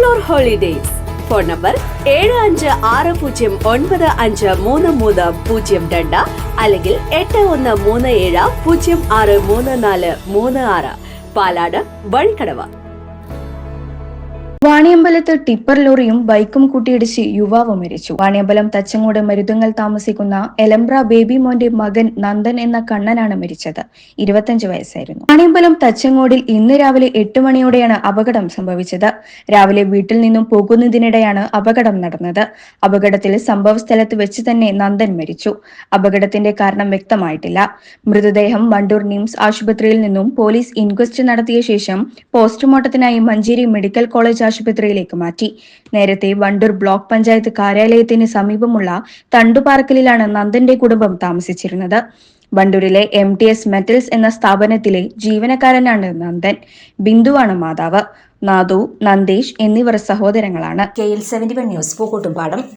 Explore holidays phone number ഏഴ് അഞ്ച് ആറ് പൂജ്യം ഒൻപത് അഞ്ച് മൂന്ന് മൂന്ന് പൂജ്യം രണ്ട് അല്ലെങ്കിൽ എട്ട് ഒന്ന് മൂന്ന് ഏഴ് പൂജ്യം ആറ് മൂന്ന് നാല് മൂന്ന് ആറ്. പാലാട് വഴിക്കടവ്. വാണിയമ്പലത്ത് ടിപ്പർ ലോറിയും ബൈക്കും കൂട്ടിയിടിച്ച് യുവാവ് മരിച്ചു. വാണിയമ്പലം തച്ചങ്ങോട് മരുതങ്ങൾ താമസിക്കുന്ന എലംബ്ര ബേബി മോന്റെ മകൻ നന്ദൻ എന്ന കണ്ണനാണ് മരിച്ചത്. ഇരുപത്തഞ്ച് വയസ്സായിരുന്നു. വാണിയമ്പലം തച്ചങ്ങോടിൽ ഇന്ന് രാവിലെ എട്ട് മണിയോടെയാണ് അപകടം സംഭവിച്ചത്. രാവിലെ വീട്ടിൽ നിന്നും പോകുന്നതിനിടെയാണ് അപകടം നടന്നത്. അപകടത്തിൽ സംഭവ സ്ഥലത്ത് വെച്ച് തന്നെ നന്ദൻ മരിച്ചു. അപകടത്തിന്റെ കാരണം വ്യക്തമായിട്ടില്ല. മൃതദേഹം വണ്ടൂർ നിംസ് ആശുപത്രിയിൽ നിന്നും പോലീസ് ഇൻക്വസ്റ്റ് നടത്തിയ ശേഷം പോസ്റ്റ്മോർട്ടത്തിനായി മഞ്ചേരി മെഡിക്കൽ കോളേജ് ആശുപത്രിയിലേക്ക് മാറ്റി. നേരത്തെ വണ്ടൂർ ബ്ലോക്ക് പഞ്ചായത്ത് കാര്യാലയത്തിന് സമീപമുള്ള തണ്ടുപാർക്കലിലാണ് നന്ദന്റെ കുടുംബം താമസിച്ചിരുന്നത്. വണ്ടൂരിലെ എം ടി എസ് മെറ്റൽസ് എന്ന സ്ഥാപനത്തിലെ ജീവനക്കാരനാണ് നന്ദൻ. ബിന്ദുവാണ് മാതാവ്. നാദു നന്ദേഷ് എന്നിവർ സഹോദരങ്ങളാണ്. K L seventy one news Pookkottumpadam.